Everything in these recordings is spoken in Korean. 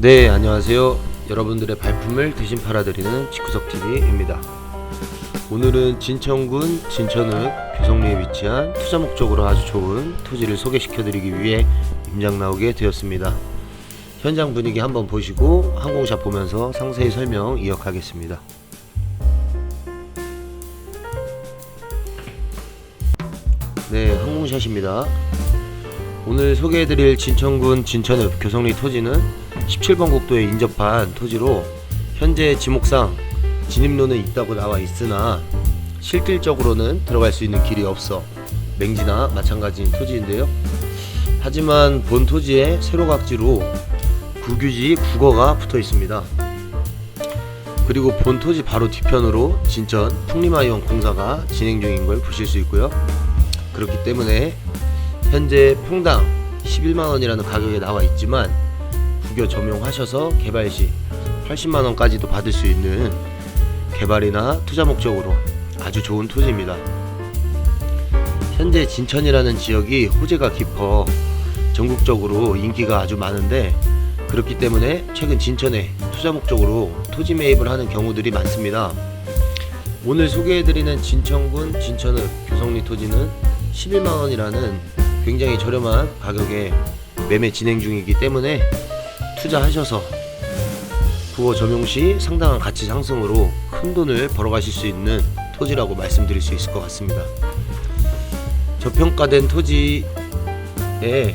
네, 안녕하세요. 여러분들의 발품을 대신 팔아드리는 직구석TV입니다. 오늘은 진천군 진천읍 교성리에 위치한 투자 목적으로 아주 좋은 토지를 소개시켜드리기 위해 임장 나오게 되었습니다. 현장 분위기 한번 보시고 항공샷 보면서 상세히 설명 이어가겠습니다. 네, 항공샷입니다. 오늘 소개해드릴 진천군 진천읍 교성리 토지는 17번 국도에 인접한 토지로 현재 지목상 진입로는 있다고 나와 있으나 실질적으로는 들어갈 수 있는 길이 없어 맹지나 마찬가지인 토지인데요. 하지만 본 토지에 세로각지로 국유지 국어가 붙어 있습니다. 그리고 본 토지 바로 뒤편으로 진천 풍림아이온 공사가 진행 중인 걸 보실 수 있고요. 그렇기 때문에 현재 평당 11만원이라는 가격에 나와 있지만 국여 점용하셔서 개발 시 80만원까지도 받을 수 있는 개발이나 투자 목적으로 아주 좋은 토지입니다. 현재 진천이라는 지역이 호재가 깊어 전국적으로 인기가 아주 많은데 그렇기 때문에 최근 진천에 투자 목적으로 토지 매입을 하는 경우들이 많습니다. 오늘 소개해드리는 진천군 진천읍 교성리 토지는 11만원이라는 굉장히 저렴한 가격에 매매 진행 중이기 때문에 투자하셔서 부어 점용 시 상당한 가치 상승으로 큰 돈을 벌어가실 수 있는 토지라고 말씀드릴 수 있을 것 같습니다. 저평가된 토지에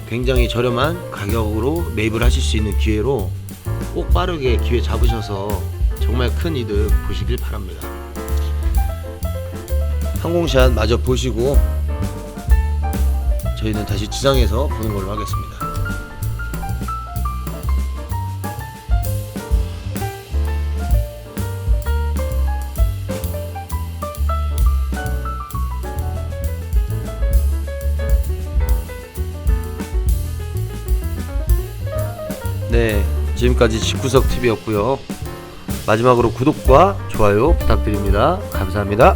굉장히 저렴한 가격으로 매입을 하실 수 있는 기회로 꼭 빠르게 기회 잡으셔서 정말 큰 이득 보시길 바랍니다. 항공샷 마저 보시고 저희는 다시 지상에서 보는 걸로 하겠습니다. 네, 지금까지 집구석 TV였고요. 마지막으로 구독과 좋아요 부탁드립니다. 감사합니다.